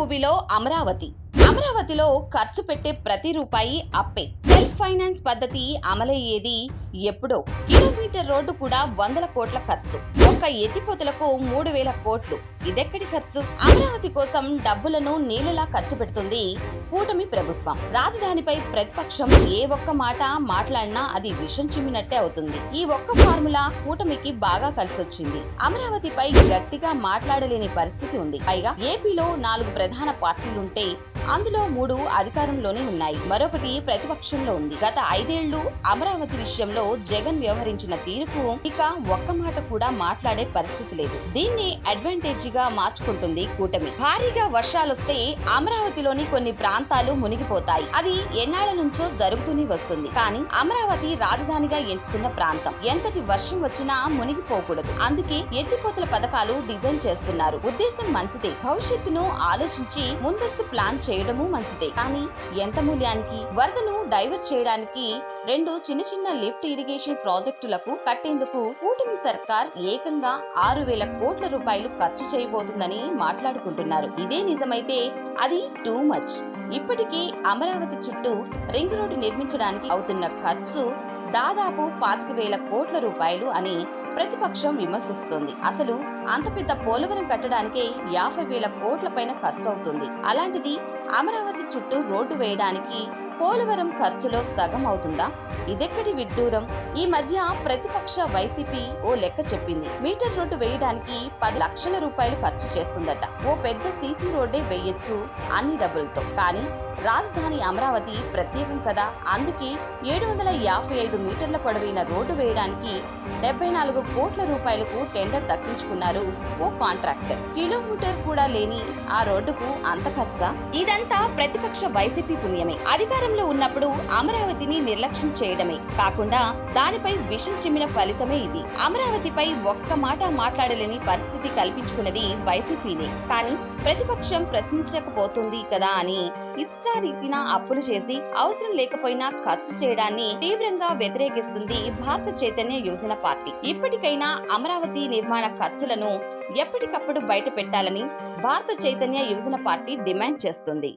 భూమిలో అమరావతి. అమరావతిలో ఖర్చు పెట్టే ప్రతి రూపాయి అప్పే. సెల్ఫ్ ఫైనాన్స్ పద్ధతి అమలయ్యేది ఎప్పుడో. కిలోమీటర్ రోడ్డు కూడా వందల కోట్ల ఖర్చు. ఒక్క ఎత్తిపోతులకు మూడు వేల కోట్లు. ఇదెక్కడి ఖర్చు? అమరావతి కోసం డబ్బులను నీళ్ళలా ఖర్చు పెడుతుంది కూటమి ప్రభుత్వం. రాజధానిపై ప్రతిపక్షం ఏ ఒక్క మాట మాట్లాడినా అది విషం చిమ్మినట్టే అవుతుంది. ఈ ఒక్క ఫార్ములా కూటమికి బాగా కలిసొచ్చింది. అమరావతిపై గట్టిగా మాట్లాడలేని పరిస్థితి ఉంది. పైగా ఏపీలో నాలుగు ప్రధాన పార్టీలుంటే అందులో మూడు అధికారంలోనే ఉన్నాయి. మరొకటి ప్రతిపక్షంలో ఉంది. గత ఐదేళ్ళు అమరావతి విషయంలో జగన్ వ్యవహరించిన తీరుకు ఇక ఒక్క మాట కూడా మాట్లాడే పరిస్థితి లేదు. దీన్ని అడ్వాంటేజీగా మార్చుకుంటుంది కూటమి. భారీగా వర్షాలొస్తే అమరావతిలోని కొన్ని ప్రాంతాలు మునిగిపోతాయి. అది ఎన్నాళ్ళ నుంచో జరుగుతూనే వస్తుంది. కానీ అమరావతి రాజధానిగా ఎంచుకున్న ప్రాంతం. ఎంతటి వర్షం వచ్చినా మునిగిపోకూడదు. అందుకే ఎత్తిపోతల పథకాలు డిజైన్ చేస్తున్నారు. ఉద్దేశం మంచిదే. భవిష్యత్తును ఆలోచించి ముందస్తు ప్లాన్ చేయడం చేయడము మంచిదే. కానీ ఎంత మూల్యానికి? వరదను డైవర్ట్ చేయడానికి రెండు చిన్న చిన్న లిఫ్ట్ ఇరిగేషన్ ప్రాజెక్టులకు కట్టేందుకు కూటమి సర్కార్ ఏకంగా ఆరు వేల కోట్ల రూపాయలు ఖర్చు చేయబోతుందని మాట్లాడుకుంటున్నారు. ఇదే నిజమైతే అది టూ మచ్. ఇప్పటికే అమరావతి చుట్టూ రింగ్ రోడ్డు నిర్మించడానికి అవుతున్న ఖర్చు దాదాపు పాతిక వేల కోట్ల రూపాయలు అని ప్రతిపక్షం విమర్శిస్తుంది. అసలు అంత పెద్ద పోలవరం కట్టడానికే యాభై వేల కోట్ల పైన ఖర్చు అవుతుంది అలాంటిది అమరావతి చుట్టూ రోడ్డు వేయడానికి పోలవరం ఖర్చులో సగం అవుతుందా? ఇదెక్కడి విడ్డూరం? ఈ మధ్య ప్రతిపక్ష వైసీపీ ఓ లెక్క చెప్పింది. మీటర్ రోడ్డు వేయడానికి పది లక్షల రూపాయలు ఖర్చు చేస్తుందట. ఓ పెద్ద సీసీ రోడ్డే వేయొచ్చు అన్ని డబ్బులతో కానీ రాజధాని అమరావతి ప్రత్యేకం కదా. అందుకే ఏడు వందల యాభై ఐదు మీటర్ల పొడవైన రోడ్డు వేయడానికి డెబ్బై నాలుగు కోట్ల రూపాయలకు టెండర్ దక్కించుకున్నారు ఓ కాంట్రాక్టర్. కిలోమీటర్ కూడా లేని ఆ రోడ్డుకు అంత ఖర్చా? ఇదంతా ప్రతిపక్ష వైసీపీ పుణ్యమే. అధికారంలో ఉన్నప్పుడు అమరావతిని నిర్లక్ష్యం చేయడమే. కాకుండా దానిపై విషం చిమ్మిన ఫలితమే ఇది. అమరావతిపై ఒక్క మాట మాట్లాడలేని పరిస్థితి కల్పించుకున్నది వైసీపీనే. కానీ ప్రతిపక్షం ప్రశ్నించకపోతుంది కదా అని ఇష్టారీతిన అప్పులు చేసి అవసరం లేకపోయినా ఖర్చు చేయడాన్ని తీవ్రంగా వ్యతిరేకిస్తుంది భారత చైతన్య యోజన పార్టీ. ఇప్పటికైనా అమరావతి నిర్మాణ ఖర్చులను ఎప్పటికప్పుడు బయట పెట్టాలని భారత చైతన్య యువజన పార్టీ డిమాండ్ చేస్తుంది.